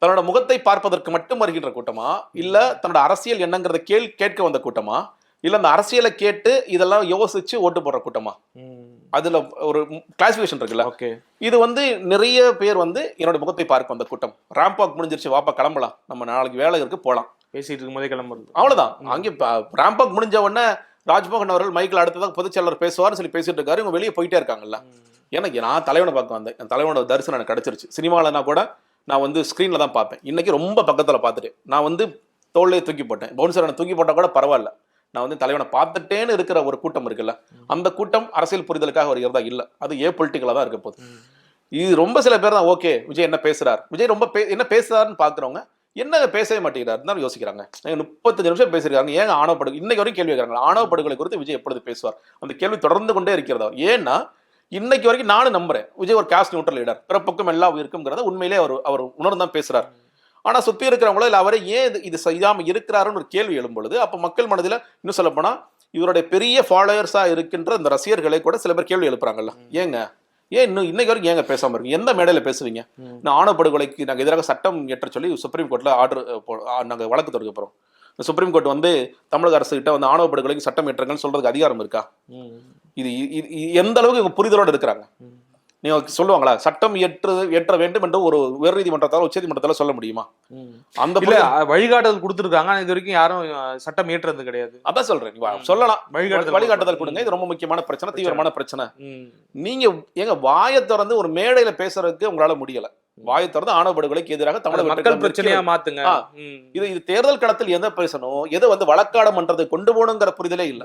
தன்னோட முகத்தை பார்ப்பதற்கு மட்டும் வருகின்ற கூட்டமா? இல்ல தன்னோட அரசியல் என்னங்கிறத கேள் கேட்க வந்த கூட்டமா? இல்ல அந்த அரசியலை கேட்டு இதெல்லாம் யோசிச்சு ஓட்டு போடுற கூட்டமா? அதுல ஒரு கிளாசிபிகேஷன் இருக்குல்ல? ஓகே. இது வந்து நிறைய பேர் வந்து என்னோட முகத்தை பார்க்க வந்த கூட்டம். ரேம்ப் வாக் முடிஞ்சிருச்சு வாப்பா கிளம்பலாம். நம்ம நாளைக்கு வேலை இருக்கு போலாம். பேசிட்டு இருக்கும் போதே கிளம்புறது. அவ்வளவுதான். அங்கே ரேம்ப் வாக் முடிஞ்ச உடனே ராஜ்மோகன் அவர்கள் மைக்கில் அடுத்ததாக பொதுச் செயலாளர் பேசுவார்னு சொல்லி பேசிட்டு இருக்காரு. இவங்க வெளியே போயிட்டே இருக்காங்கல்ல? எனக்கு நான் தலைவனை பார்க்க வந்தேன். என் தலைவனோட தரிசனம் எனக்கு கிடைச்சிருச்சு. சினிமாவில் நான் கூட நான் வந்து ஸ்க்ரீனில் தான் பார்ப்பேன். இன்னைக்கு ரொம்ப பக்கத்தில் பார்த்துட்டு நான் வந்து தோல்லையே தூக்கி போட்டேன். பவுன்சரை தூக்கி போட்டால் கூட பரவாயில்ல. நான் வந்து தலைவனை பார்த்துட்டேன்னு இருக்கிற ஒரு கூட்டம் இருக்குல்ல அந்த கூட்டம் அரசியல் புரிதலுக்காக வருகிறதா இல்லை. அது ஏ பொலிட்டிக்கலாக தான் இருக்க போகுது இது ரொம்ப சில பேர் தான் ஓகே விஜய் என்ன பேசுறார்? விஜய் ரொம்ப பே என்ன பேசுறாருன்னு பார்க்குறவங்க என்ன பேசவே மாட்டேங்கிறார் தான் யோசிக்கிறாங்க. முப்பத்தஞ்சு நிமிஷம் பேசியிருக்காங்க ஏங்க ஆணவ படுகொலை இன்னைக்கு வரைக்கும் கேள்வி கேட்குறாங்க ஆணவ படுகொலை குறித்து விஜய் எப்பொழுது பேசுவார்? அந்த கேள்வி தொடர்ந்து கொண்டே இருக்கிறதா? ஏன்னா இன்னைக்கு வரைக்கும் நானும் நம்புறேன் விஜய் ஒரு காஸ்ட் நியூட்ரல் லீடர் பிறப்புக்கும் எல்லா உயிருக்குங்கிறத உண்மையிலே அவர் அவர் உணர்ந்து தான் பேசுறார். ஆனா சுத்தி இருக்கிறவங்களோ இல்ல அவரை ஏன் இது இது செய்யாம இருக்கிறாருன்னு ஒரு கேள்வி எழும் பொழுது அப்ப மக்கள் மனதில் இன்னும் சொல்ல போனா இவருடைய பெரிய ஃபாலோயர்ஸா இருக்கின்ற இந்த ரசிகர்களை கூட சில பேர் கேள்வி எழுப்புறாங்கல்ல. ஏங்க? ஏன் இன்னும் இன்னைக்கு வரைக்கும் ஏங்க பேசாம இருக்கு எந்த மேடையில பேசுவீங்க நான் ஆணவ படுகொலைக்கு நாங்க எதிராக சட்டம் ஏற்ற சொல்லி சுப்ரீம் கோர்ட்ல ஆர்டர் நாங்க வழக்கு தொடுக்க போறோம். சுப்ரீம் கோர்ட் வந்து தமிழக அரசு கிட்ட வந்து ஆணவ படுகொலைக்கு சட்டம் ஏற்றுங்கன்னு சொல்றதுக்கு அதிகாரம் இருக்கா? இது எந்த அளவுக்கு இவங்க புரிதலோட இருக்கிறாங்க? நீங்க சொல்லுவாங்களா சட்டம் ஏற்று ஏற்ற வேண்டும் என்று ஒரு உயர் நீதிமன்றத்தால் உச்ச நீதிமன்றத்தால சொல்ல முடியுமா? அந்த வழிகாட்டுதல் கொடுத்துருக்காங்க இது வரைக்கும் யாரும் சட்டம் ஏற்றுறது கிடையாது. அதான் சொல்றேன். சொல்லலாம். வழிகாட்டுதல் வழிகாட்டுதல் கொடுங்க. இது ரொம்ப முக்கியமான பிரச்சனை தீவிரமான பிரச்சனை. நீங்க எங்க வாயை திறந்து ஒரு மேடையில பேசுறதுக்கு உங்களால முடியல. வாயை திறந்து ஆணவ படுகொலைக்கு எதிராக தமிழக மக்கள் பிரச்சனையா மாத்துங்க. இது இது தேர்தல் களத்தில் எதை பேசணும்? எதை வந்து வழக்காடம் பண்றது கொண்டு போகணுங்கிற புரிதலே இல்ல.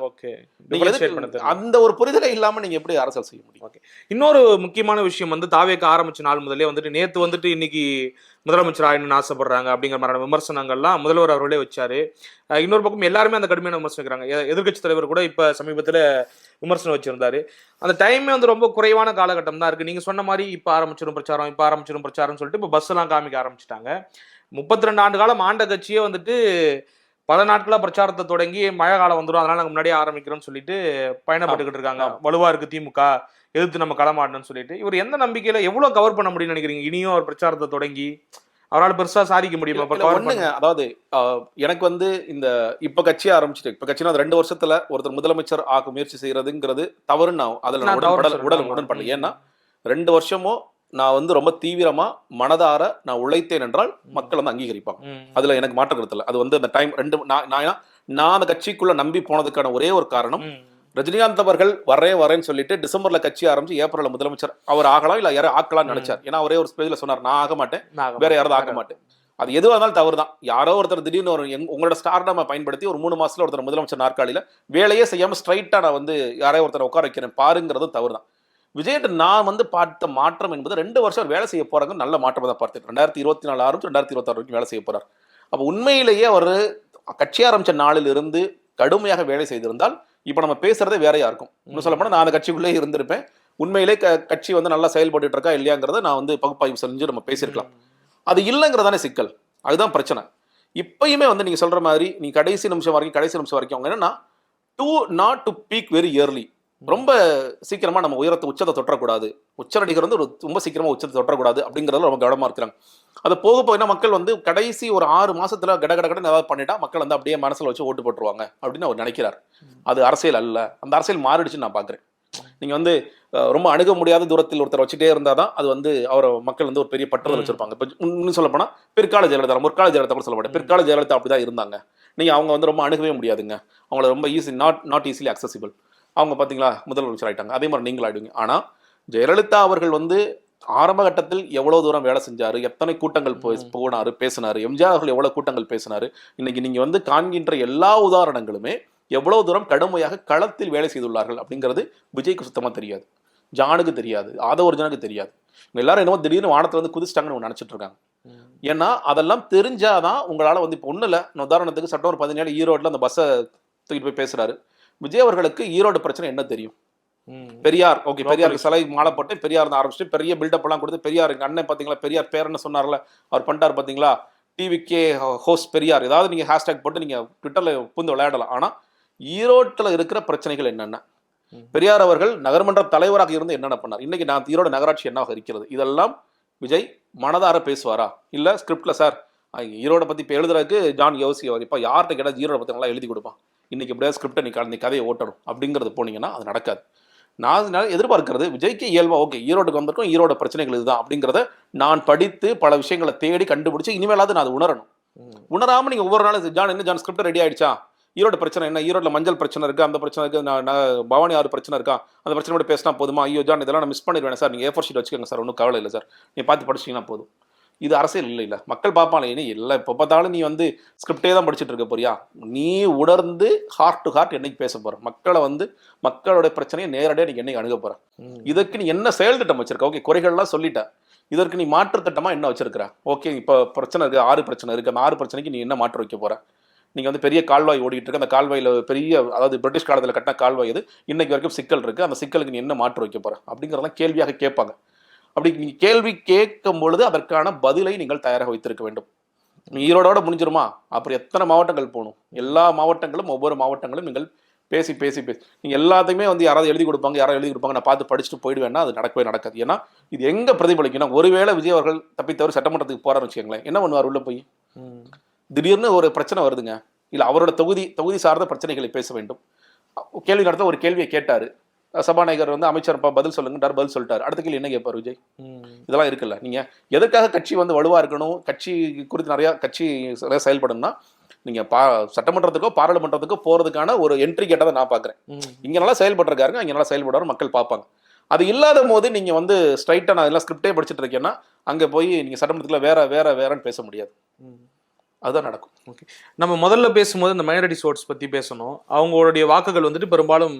அந்த ஒரு புரிதலே இல்லாம நீங்க எப்படி அரசியல் செய்ய முடியும்? இன்னொரு முக்கியமான விஷயம் வந்து தாவேக்க ஆரம்பிச்ச நாள் முதலே வந்துட்டு நேத்து வந்துட்டு இன்னைக்கு முதலமைச்சர் ஆயிடணும்னு ஆசைப்படுறாங்க அப்படிங்கிற மாதிரியான விமர்சனங்கள்லாம் முதல்வர் அவர்களே வச்சாரு. இன்னொரு பக்கம் எல்லாருமே அந்த கடுமையான விமர்சனம் வைக்கிறாங்க. எ- எதிர்க்கட்சி தலைவர் கூட இப்ப சமீபத்துல விமர்சனம் வச்சிருந்தாரு. அந்த டைமே வந்து ரொம்ப குறைவான காலகட்டம் தான் இருக்கு. நீங்க சொன்ன மாதிரி இப்ப ஆரம்பிச்சிடும் பிரச்சாரம் இப்ப ஆரம்பிச்சிடும் பிரச்சாரம் சொல்லிட்டு இப்ப பஸ் எல்லாம் காமிக்க ஆரம்பிச்சிட்டாங்க. முப்பத்தி ரெண்டு ஆண்டு காலம் ஆண்ட கட்சியே வந்துட்டு பல நாட்களா பிரச்சாரத்தை தொடங்கி மழை காலம் வந்துடும் அதனால நாங்க முன்னாடியே ஆரம்பிக்கிறோம்னு சொல்லிட்டு பயணப்பட்டுக்கிட்டு இருக்காங்க. வலுவா இருக்கு திமுக. எதிர்த்து நம்ம களமாடணும்னு சொல்லிட்டு இவர் எந்த நம்பிக்கையில எவ்வளவு கவர் பண்ண முடியும்னு நினைக்கிறீங்க இனியும் அவர் பிரச்சாரத்தை தொடங்கி அவரால் பெருசா சாதிக்க முடியுமா ஒண்ணுங்க அதாவது எனக்கு வந்து இந்த இப்ப கட்சியை ஆரம்பிச்சுட்டு இப்ப கட்சினா ரெண்டு வருஷத்துல ஒருத்தர் முதலமைச்சர் ஆக முயற்சி செய்யறதுங்கிறது தவறுன்னு நான் அதுல. உடல் ஆமா. உடன்படல ஏன்னா ரெண்டு வருஷமும் நான் வந்து ரொம்ப தீவிரமா மனதார நான் உழைத்தேன் என்றால் மக்கள் வந்து அங்கீகரிப்பாங்க. அதுல எனக்கு மாற்றம் கருத்து இல்ல அது வந்து அந்த டைம் ரெண்டு நான் நான் அந்த கட்சிக்குள்ள நம்பி போனதுக்கான ஒரே ஒரு காரணம். ரஜினிகாந்த் அவர்கள் வரேன் வரேன்னு சொல்லிட்டு டிசம்பர்ல கட்சி ஆரம்பிச்சு ஏப்ரல்ல முதலமைச்சர் அவர் ஆகலாம் இல்ல யாரும் ஆக்கலாம்னு நினைச்சார். ஏன்னா ஒரே ஒரு ஸ்பேஜ்ல சொன்னார் நான் ஆக மாட்டேன் வேற யாராவது ஆக்க மாட்டேன். அது எதுவாக இருந்தாலும் தவறு தான். யாரோ ஒருத்தர் திடீர்னு ஒரு உங்களோட ஸ்டார் நம்ம பயன்படுத்தி ஒரு மூணு மாசத்துல ஒருத்தர் முதலமைச்சர் நாற்காலியில வேலையே செய்யாம ஸ்ட்ரைட்டா நான் வந்து யாரையோ ஒருத்தர் உட்கார வைக்கிறேன் பாருங்கிறதும் தவறு தான். விஜய்கிட்ட நான் வந்து பார்த்த மாற்றம் என்பது ரெண்டு வருஷம் வேலை செய்ய போறாங்க நல்ல மாற்றம் தான் பார்த்தேன் ரெண்டாயிரத்தி இருபத்தி நாலு ஆரம்பிச்சு ரெண்டாயிரத்தி இருபத்தாறு வரைக்கும் வேலை செய்ய போறார். அப்போ உண்மையிலேயே அவர் கட்சி ஆரம்பிச்ச நாளில் இருந்து கடுமையாக வேலை செய்திருந்தால் இப்போ நம்ம பேசுறதே வேறையா இருக்கும் இன்னும் சொல்ல போனால் நான் அந்த கட்சிக்குள்ளே இருந்திருப்பேன். உண்மையிலே க- கட்சி வந்து நல்லா செயல்பட்டு இருக்கா இல்லையாங்கிறத நான் வந்து பகுப்பாய்வு செஞ்சு நம்ம பேசியிருக்கலாம். அது இல்லைங்கிறதானே சிக்கல். அதுதான் பிரச்சனை. இப்பயுமே வந்து நீங்கள் சொல்ற மாதிரி நீ கடைசி நிமிஷம் வரைக்கும் கடைசி நிமிஷம் வரைக்கும் அவங்க என்னன்னா do not to peak very early ரொம்ப சீக்கிரமா நம்ம உயரத்தை உச்சத்தை தொட்டக்கூடாது உச்சநடிகர் வந்து ஒரு ரொம்ப சீக்கிரமா உச்சத்தை தொட்டக்கூடாது அப்படிங்கறதுல ரொம்ப கவனமா இருக்கிறாங்க. அது போக போயினா மக்கள் வந்து கடைசி ஒரு ஆறு மாசத்துல கட கட கடன்னு ஏதாவது பண்ணிட்டா மக்கள் வந்து அப்படியே மனசுல வச்சு ஓட்டு போட்டுருவாங்க அப்படின்னு அவர் நினைக்கிறார். அது அரசியல் அல்ல. அந்த அரசியல் மாறிடுச்சுன்னு நான் பாக்குறேன். நீங்க வந்து ரொம்ப அணுக முடியாத தூரத்தில் ஒருத்தர் வச்சுட்டே இருந்தாதான் அது வந்து அவரை மக்கள் வந்து ஒரு பெரிய பற்றுதல் வச்சிருப்பாங்க. இப்போ இன்னும் சொல்ல போனா பிற்கால ஜெயலலிதா முற்கால ஜெயலலிதா கூட சொல்ல மாட்டேன். பிற்கால ஜெயலலிதா அப்படிதான் இருந்தாங்க. நீங்க அவங்க வந்து ரொம்ப அணுகவே முடியாதுங்க. அவங்கள ரொம்ப easy not not easily accessible அவங்க பாத்தீங்களா முதலமைச்சர் ஆயிட்டாங்க. அதே மாதிரி நீங்களும் ஆயிடுவீங்க. ஆனா ஜெயலலிதா அவர்கள் வந்து ஆரம்ப கட்டத்தில் எவ்வளவு தூரம் வேலை செஞ்சாரு எத்தனை கூட்டங்கள் போய் போனாரு பேசினாரு எம்ஜிஆர் அவர்கள் எவ்வளவு கூட்டங்கள் பேசினாரு இன்னைக்கு நீங்க வந்து காண்கின்ற எல்லா உதாரணங்களுமே எவ்வளவு தூரம் கடுமையாக களத்தில் வேலை செய்துள்ளார்கள் அப்படிங்கிறது விஜய்க்கு சுத்தமா தெரியாது. ஜானுக்கு தெரியாது ஆதவர்ஜனுக்கு தெரியாது. எல்லாரும் என்னமோ திடீர்னு வானத்துல வந்து குதிச்சிட்டாங்கன்னு நினைச்சிட்டு இருக்காங்க. ஏன்னா அதெல்லாம் தெரிஞ்சாதான் உங்களால வந்து இப்போ ஒண்ணு இல்ல உதாரணத்துக்கு செப்டம்பர் பதினேழு ஈரோட்ல அந்த பஸ்ஸை தூக்கிட்டு போய் பேசுறாரு. விஜய் அவர்களுக்கு ஈரோடு பிரச்சனை என்ன தெரியும். பெரியார் ஓகே பெரியாருக்கு சிலை மாலை போட்டு பெரியார் தான் ஆரம்பிச்சுட்டு பெரிய பில்டப் எல்லாம் கொடுத்து பெரியார் எங்க அண்ணன் பாத்தீங்களா பெரியார் பேரன்னு சொன்னார்ல அவர் பண்ணிட்டார் பாத்தீங்களா? டிவிக்கே ஹோஸ்ட் பெரியார். ஏதாவது நீங்க ஹேஷ்டேக் போட்டு நீங்க ட்விட்டர்ல புந்து விளையாடலாம். ஆனா ஈரோட்டில் இருக்கிற பிரச்சனைகள் என்னென்ன? பெரியார் அவர்கள் நகர்மன்ற தலைவராக இருந்து என்னென்ன பண்ணார்? இன்னைக்கு நான் ஈரோடு நகராட்சி என்னவாக இருக்கிறது இதெல்லாம் விஜய் மனதார பேசுவாரா? இல்ல ஸ்கிரிப்ட்ல சார் ஈரோட பத்தி இப்போ எழுதுறதுக்கு ஜான் யோசிவார் இப்போ யார்கிட்ட கேட்டால் ஈரோட பத்தி நல்லா எழுதி கொடுப்பான். இன்னைக்கு எப்படியாவது ஸ்கிரிப்டை நீ கலந்து கதையை ஓட்டணும். அப்படிங்கிறது போனீங்கன்னா அது நடக்காது. நான் எதிர்பார்க்கிறது. விஜய்க்கு இயல்பா ஓகே ஈரோடுக்கு வந்திருக்கோம் ஈரோட பிரச்சனைகள் இதுதான் அப்படிங்கிறத நான் படித்து பல விஷயங்களை தேடி கண்டுபிடிச்சு இனிமேலாவது நான் அதை உணரணும். உணராம நீங்க ஒவ்வொரு நாளும் ஜான் என்ன ஜான் ஸ்கிரிப்ட் ரெடி ஆயிடுச்சா? ஈரோடு பிரச்சனை என்ன? ஈரோட்ல மஞ்சள் பிரச்சனை இருக்கு? அந்த பிரச்சனை இருக்கு. நான் பவானி ஆறு பிரச்சனை இருக்கா? அந்த பிரச்சனை மட்டும் பேசினா போதுமா? ஐயோ ஜான் இதெல்லாம் நான் மிஸ் பண்ணிடுவேன் சார். நீங்க ஏஃபோர் ஷீட் வச்சுக்கோங்க சார். ஒன்றும் கவலை இல்லை சார். நீ பார்த்து படிச்சிங்கன்னா போதும். இது அரசியல் இல்லை இல்லை. மக்கள் பார்ப்பாங்க இனி இல்லை இப்போ பார்த்தாலும் நீ வந்து ஸ்கிரிப்டே தான் படிச்சுட்டு இருக்க போறியா? நீ உணர்ந்து ஹார்ட் டு ஹார்ட் என்னைக்கு பேச போற? மக்களை வந்து மக்களோட பிரச்சனையை நேரடியாக நீ என்னைக்கு அணுக போற? இதற்கு நீ என்ன செயல் திட்டம் வச்சிருக்க? ஓகே குறைகள்லாம் சொல்லிட்ட. இதற்கு நீ மாற்று திட்டமா என்ன வச்சிருக்கிற? ஓகே இப்போ பிரச்சனை இருக்கு ஆறு பிரச்சனை இருக்கு. அந்த ஆறு பிரச்சனைக்கு நீ என்ன மாற்று வைக்க போற? நீங்க வந்து பெரிய கால்வாய் ஓடிட்டு இருக்கு. அந்த கால்வாயில பெரிய அதாவது பிரிட்டிஷ் காலத்துல கட்டின கால்வாய் இது இன்னைக்கு வரைக்கும் சிக்கல் இருக்கு. அந்த சிக்கலுக்கு நீ என்ன மாற்று வைக்க போற? அப்படிங்கறதெல்லாம் கேள்வியாக கேட்பாங்க. அப்படி நீங்க கேள்வி கேட்கும் பொழுது அதற்கான பதிலை நீங்கள் தயாராக வைத்திருக்க வேண்டும். ஈரோடோட முடிஞ்சிருமா? அப்புறம் எத்தனை மாவட்டங்கள் போகணும்? எல்லா மாவட்டங்களும் ஒவ்வொரு மாவட்டங்களும் நீங்கள் பேசி பேசி பேசி. நீங்க எல்லாத்தையுமே வந்து யாராவது எழுதி கொடுப்பாங்க யாராவது எழுதி கொடுப்பாங்க நான் பார்த்து படிச்சுட்டு போயிடுவேன்னா அது நடக்கவே நடக்காது. ஏன்னா இது எங்க பிரதிபலிக்கும்னா ஒருவேளை விஜய் அவர்கள் தப்பித்தவர் சட்டமன்றத்துக்கு போறாருன்னு வச்சுக்கோங்களேன் என்ன பண்ணுவார் உள்ள போய்? திடீர்னு ஒரு பிரச்சனை வருதுங்க. இல்ல அவரோட தொகுதி தொகுதி சார்ந்த பிரச்சனைகளை பேச வேண்டும். கேள்வி நடத்த ஒரு கேள்வியை கேட்டாரு. சபாநாயகர் வந்து அமைச்சர் பதில் சொல்லுங்கன்றார் பதில் சொல்லிட்டாரு. அடுத்த கேள்வி என்ன கேட்பார் விஜய்? இதெல்லாம் இருக்குல்ல. நீங்க எதற்காக கட்சி வந்து வலுவா இருக்கணும் கட்சி குறித்து நிறைய கட்சி நிறைய செயல்படணும்னா நீங்க பா சட்டமன்றத்துக்கோ பாராளுமன்றத்துக்கோ போறதுக்கான ஒரு என்ட்ரி கேட்டதை நான் பாக்குறேன். இங்க நல்லா செயல்பட்டுருக்காருங்க இங்க நல்லா செயல்படுறாரு மக்கள் பார்ப்பாங்க. அது இல்லாத போது நீங்க வந்து ஸ்ட்ரைட்டா நான் எல்லாம் ஸ்கிரிப்டே படிச்சுட்டு இருக்கேன்னா அங்க போய் நீங்க சட்டமன்றத்துல வேற வேற வேறன்னு பேச முடியாது. அதுதான் நடக்கும். நம்ம முதல்ல பேசும்போது இந்த மைனாரிட்டி ஓட்ஸ் பத்தி பேசணும். அவங்களுடைய வாக்குகள் வந்துட்டு பெரும்பாலும்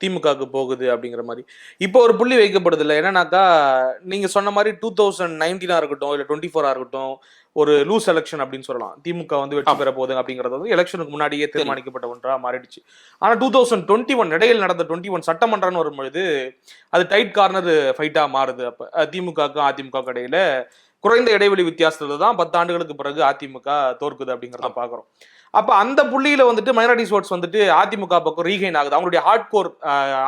திமுகவுக்கு போகுது அப்படிங்கிற மாதிரி. இப்போ ஒரு புள்ளி வைக்கப்படுது இல்லை என்னன்னாக்கா நீங்க சொன்ன மாதிரி டூ தௌசண்ட் நைன்டீனா இருக்கட்டும் இல்லை டுவெண்ட்டி ஃபோரா இருக்கட்டும் ஒரு லூஸ் எலெக்ஷன் அப்படின்னு சொல்லலாம். திமுக வந்து வெற்றி பெற போகுது அப்படிங்கிறது வந்து எலெக்ஷனுக்கு முன்னாடியே தீர்மானிக்கப்பட்ட ஒன்றா மாறிடுச்சு. ஆனா டூ தௌசண்ட் டுவெண்ட்டி ஒன் இடையில் நடந்த டுவெண்ட்டி ஒன் சட்டமன்றம்னு வரும்பொழுது அது டைட் கார்னர் ஃபைட்டா மாறுது அப்ப. அஹ் திமுகவுக்கும் அதிமுக இடையில குறைந்த இடைவெளி வித்தியாசத்துல தான் பத்து ஆண்டுகளுக்கு பிறகு அதிமுக தோற்குது அப்படிங்கிறத பாக்குறோம். அப்ப அந்த புள்ளியில வந்துட்டு மைனாரிட்டி ஓட்ஸ் வந்துட்டு அதிமுக பக்கம் ரீகைன் ஆகுது. அவங்களுடைய ஹார்ட் கோர்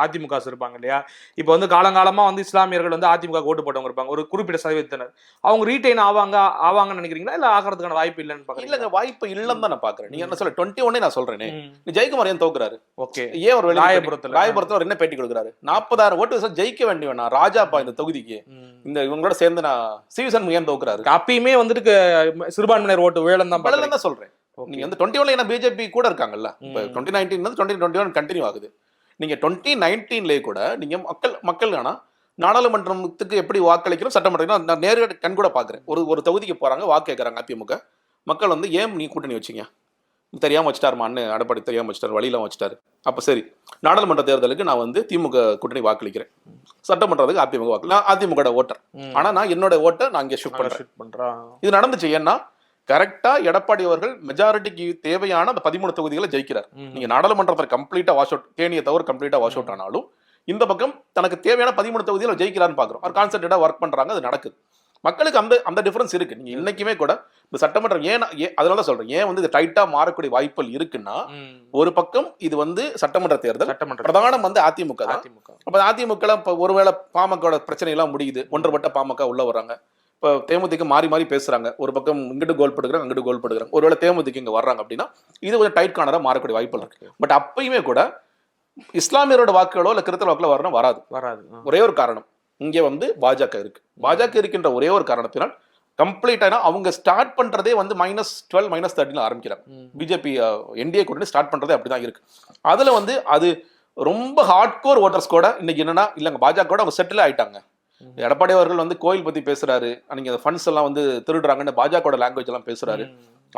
அதிமுக இருப்பாங்க இல்லையா? இப்போ வந்து காலங்காலமா வந்து இஸ்லாமியர்கள் வந்து அதிமுக ஓட்டு போட்டவங்க இருப்பாங்க. ஒரு குறிப்பிட்ட சதவீதத்தினர். அவங்க ரீடைன் ஆவாங்க ஆவாங்கன்னு நினைக்கிறீங்களா? இல்ல ஆகிறதுக்கான வாய்ப்பு இல்லைன்னு பாக்குறீங்களா? இல்லங்க வாய்ப்பு இல்லைன்னு தான் நான் பாக்குறேன். நீங்க என்ன சொல்ல டுவெண்ட்டி ஒன்னே நான் சொல்றேனே. நீ ஜெயக்குமார் ஏன் தோக்குறாரு? ஓகே. ஏன் ஒரு ராயபுரத்துல. ராயபுரத்துல அவர் என்ன பேட்டி கொடுக்குறாரு? நாற்பதாயிரம் ஓட்டு விசா ஜெயிக்க வேண்டியவன்? நான் ராஜாப்பா இந்த தொகுதிக்கு. இந்த இவங்களோட சேர்ந்து நான் சிவிசன் ஏன் தோக்குறாரு? அப்பயுமே வந்துட்டு சிறுபான்மையினர் ஓட்டு வேலம் தான் தான் சொல்றேன். நீங்க வந்து டுவெண்ட்டி ஒன்ல பிஜேபி கூட இருக்காங்கல்ல. இப்போ. Twenty nineteen twenty twenty one continue ஆகுது. நீங்க டுவெண்ட்டி நைன்டீன்லேயே கூட நீங்க மக்கள் மக்கள் ஆனா நாடாளுமன்றத்துக்கு எப்படி வாக்களிக்கிறோம் சட்டமன்றம் நான் நேரடி கண் கூட பாக்குறேன். ஒரு ஒரு தொகுதிக்கு போறாங்க வாக்கு கேட்கறாங்க அதிமுக. மக்கள் வந்து ஏன் நீ கூட்டணி வச்சீங்க? தெரியாம வச்சுட்டாருமா அண்ணன் அடப்பாடி தெரியாம வச்சுட்டாரு வழியெல்லாம் வச்சுட்டாரு. அப்ப சரி நாடாளுமன்ற தேர்தலுக்கு நான் வந்து திமுக கூட்டணி வாக்களிக்கிறேன். சட்டமன்றத்துக்கு அதிமுக வாக்கு நான் அதிமுக ஓட்டர். ஆனா நான் என்னோட ஓட்டை நான் இங்கே ஷிஃப்ட் பண்றான். இது நடந்துச்சு. ஏன்னா கரெக்டா எடப்பாடி அவர்கள் மெஜாரிட்டிக்கு தேவையான அந்த பதிமூணு தொகுதிகளை ஜெயிக்கிறார். நீங்க நாடாளுமன்றத்தில் கம்ப்ளீட்டா வாஷ் அவுட் தேனியை தவிர கம்ப்ளீட்டா வாஷ் அவுட் ஆனாலும் இந்த பக்கம் தனக்கு தேவையான பதிமூணு தொகுதிகளை ஜெயிக்கிறான்னு பாக்குறோம். அவர் கான்சென்ட்ரேட்டா ஒர்க் பண்றாங்க அது நடக்குது. மக்களுக்கு அந்த அந்த டிஃபரன்ஸ் இருக்கு. நீங்க இன்னைக்குமே கூட இந்த சட்டமன்றம் ஏன் அதனால தான் சொல்றேன். ஏன் வந்து இது டைட்டா மாறக்கூடிய வாய்ப்புகள் இருக்குன்னா. ஒரு பக்கம் இது வந்து சட்டமன்ற தேர்தல் சட்டமன்ற பிரதானம் வந்து அதிமுக அதிமுக. அப்ப அதிமுக ஒருவேளை பாமகோட பிரச்சனை எல்லாம் முடியுது ஒன்றுபட்ட பாமக உள்ள வர்றாங்க. இப்போ தேமுதிக மாறி மாறி பேசுறாங்க. ஒரு பக்கம் இங்கிட்டு கோல் படுக்கிறாங்க அங்கிட்டு கோல் படுக்கிறாங்க ஒருவேளை தேமுதிக இங்க வர்றாங்க அப்படின்னா இது கொஞ்சம் டைட் கார்னரா மாறக்கூடிய வாய்ப்பு இருக்கு. பட் அப்பயுமே கூட இஸ்லாமியரோட வாக்குகளோ இல்ல கிறிஸ்தவ வாக்குகளோ வரணும் வராது. வராது. ஒரே ஒரு காரணம். இங்கே வந்து பாஜக இருக்கு. பாஜக இருக்கின்ற ஒரே ஒரு காரணத்தினால் கம்ப்ளீட்டான அவங்க ஸ்டார்ட் பண்றதே வந்து மைனஸ் டுவெல் மைனஸ் தேர்ட்டின் ஆரம்பிக்கிறாங்க. பிஜேபி என்டிஏ கூட்டணி ஸ்டார்ட் பண்றதே அப்படிதான் இருக்கு. அதுல வந்து அது ரொம்ப ஹார்ட் கோர் ஓட்டர்ஸ் கூட இன்னைக்கு என்னன்னா இல்லங்க பாஜக கூட அவங்க செட்டில் ஆயிட்டாங்க. எடப்பாடி அவர்கள் வந்து கோயில் பத்தி பேசுறாரு. நீங்க அந்த ஃபண்ட்ஸ் எல்லாம் வந்து திருடுறாங்கன்னு பாஜக லாங்குவேஜ் எல்லாம் பேசுறாரு.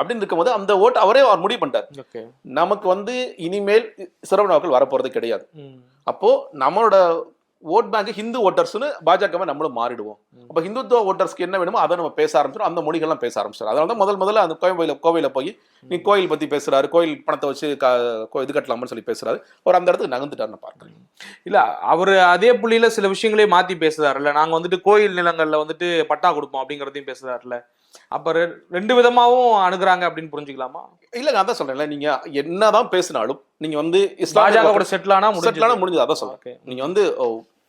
அப்படின்னு இருக்கும்போது அந்த ஓட்டு அவரே அவர் முடிவு பண்ணிட்டார். நமக்கு வந்து இனிமேல் சிறப்பு வாக்கள் வரப்போறது கிடையாது. அப்போ நம்மளோட ஓட் பேங்க் ஹிந்து ஓட்டர்ஸ்னு பாஜக நம்மளும் மாறிடுவோம். அப்ப ஹிந்துத்துவ ஓட்டர்ஸ்க்கு என்ன வேணுமோ அதை நம்ம பேச ஆரம்பிச்சிடும் அந்த மொழிகள்லாம் பேச ஆரம்பிச்சிடும் அதனால தான் முதல் முதல்ல அந்த கோயில கோவில போய் நீ கோயில் பத்தி பேசுறாரு கோயில் பணத்தை வச்சு இது கட்டலாம்னு சொல்லி பேசுறாரு. அவர் அந்த இடத்துக்கு நகர்ந்துட்டார் நான் பார்க்கிறேன். இல்ல அவரு அதே புள்ளியில சில விஷயங்களே மாத்தி பேசுறாருல்ல. நாங்க வந்துட்டு கோயில் நிலங்கள்ல வந்துட்டு பட்டா கொடுப்போம் அப்படிங்கறதையும் பேசுறாருல்ல. அப்ப ரெண்டு விதமாவும் அணுகுறாங்க அப்படின்னு புரிஞ்சுக்கலாமா? இல்லங்க அதான் சொல்றேன்ல. நீங்க என்னதான் பேசினாலும் நீங்க வந்து கூட இஸ்லாமிய செட்டில் ஆனா செட்டிலான முடிஞ்சது. அதான் சொல்றேன். ஓகே. நீங்க வந்து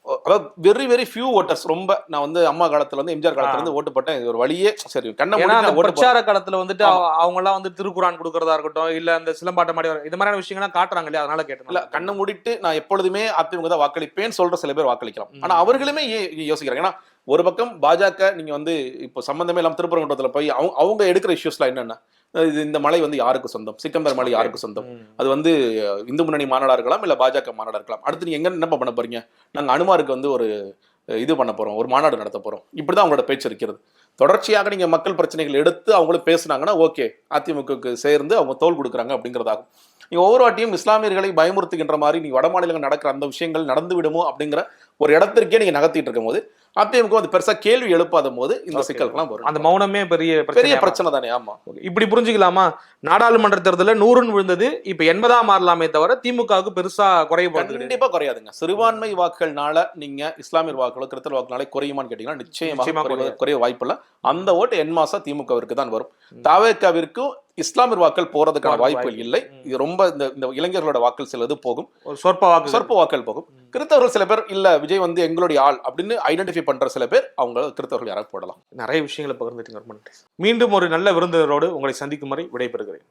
அதாவது வெரி வெரி ஃபியூ ஓட்டர்ஸ் ரொம்ப நான் வந்து அம்மா காலத்துல வந்து எம்ஜிஆர் காலத்துல இருந்து ஓட்டு போட்டேன். இது ஒரு வழியே சரி கண்ணை. பிரச்சார காலத்துல வந்துட்டு அவ- அவங்க எல்லாம் வந்து திருக்குறான் கொடுக்கறதா இருக்கட்டும் இல்ல அந்த சிலம்பாட்டம் ஆடி இது மாதிரியான விஷயங்கள்லாம் காட்டுறாங்க இல்லையா? அதனால இல்ல கேட்டேன் கண்ணை மூடிட்டு நான் எப்பொழுதுமே அதிமுக தான் வாக்களிப்பேன் சொல்ற சில பேர் வாக்களிக்கலாம். ஆனா அவர்களுமே யோசிக்கிறாங்க? ஏன்னா ஒரு பக்கம் பாஜக நீங்க வந்து இப்போ சம்பந்தமே இல்லாம திருப்பரங்குன்றத்துல போய் அவங்க அவங்க எடுக்கிற இஷ்யூஸ்லாம் என்னென்ன? இது இந்த மலை வந்து யாருக்கு சொந்தம்? சிக்கந்தர் மலை யாருக்கு சொந்தம்? அது வந்து இந்து முன்னணி மாநாடா இருக்கலாம் இல்ல பாஜக மாநாடா இருக்கலாம். அடுத்து நீங்க எங்க என்ன பண்ண போறீங்க? நாங்க அனுமாருக்கு வந்து ஒரு இது பண்ண போறோம் ஒரு மாநாடு நடத்த போறோம். இப்படிதான் அவங்களோட பேச்சு இருக்கிறது. தொடர்ச்சியாக நீங்க மக்கள் பிரச்சனைகள் எடுத்து அவங்களும் பேசுனாங்கன்னா ஓகே அதிமுகவுக்கு சேர்ந்து அவங்க தோல் கொடுக்குறாங்க அப்படிங்கிறதாகும். நீங்க ஒவ்வொரு வாட்டியும் இஸ்லாமியர்களை பயமுறுத்துகின்ற மாதிரி நீங்க வட மாநிலங்கள் நடக்கிற அந்த விஷயங்கள் நடந்து விடுமோ அப்படிங்கிற ஒரு இடத்திற்கே நீங்க நகர்த்திட்டு இருக்கும் போது அதிமுக வந்து பெருசா கேள்வி எழுப்பாத போது இந்த. சிக்கல்கள்லாம் வரும். அந்த மௌனமே பெரிய பெரிய பிரச்சனை தானே ஆமா. இப்படி புரிஞ்சுக்கலாமா? நாடாளுமன்ற தேர்தலில் நூறுன்னு விழுந்தது இப்ப எண்பதா மாறலாமே தவிர திமுகவுக்கு பெருசா கிடையாது. கண்டிப்பா குறையாதுங்க. சிறுபான்மை வாக்குகள்னால நீங்க இஸ்லாமியர் வாக்குகளோ கிறிஸ்தவ வாக்குனாலே குறையுமான்னு கேட்டீங்கன்னா நிச்சயமாக நிச்சயமா குறைய குறைய வாய்ப்பு இல்ல அந்த ஓட்டு என் மாசம் திமுகவிற்கு தான் வரும். தாவேக்காவிற்கும் இஸ்லாமியர் வாக்கள் போறதுக்கான போறதுக்கு வாய்ப்பு இல்லை. இது ரொம்ப இந்த இந்த இளைஞர்களோட வாக்கள் சிலது போகும். சொற்ப வாக்கு சொற்ப வாக்கள் போகும். கிறிஸ்தவர்கள் சில பேர் இல்ல விஜய் வந்து எங்களுடைய ஆள் அப்படின்னு ஐடென்டிஃபை பண்ற சில பேர் அவங்க கிறிஸ்தவர்கள் யாராவது போடலாம். நிறைய விஷயங்களை பகிர்ந்துட்டீங்க. ரொம்ப நன்றி. மீண்டும் ஒரு நல்ல விருந்தினரோடு உங்களை சந்திக்கும் வரை விடைபெறுகிறேன்.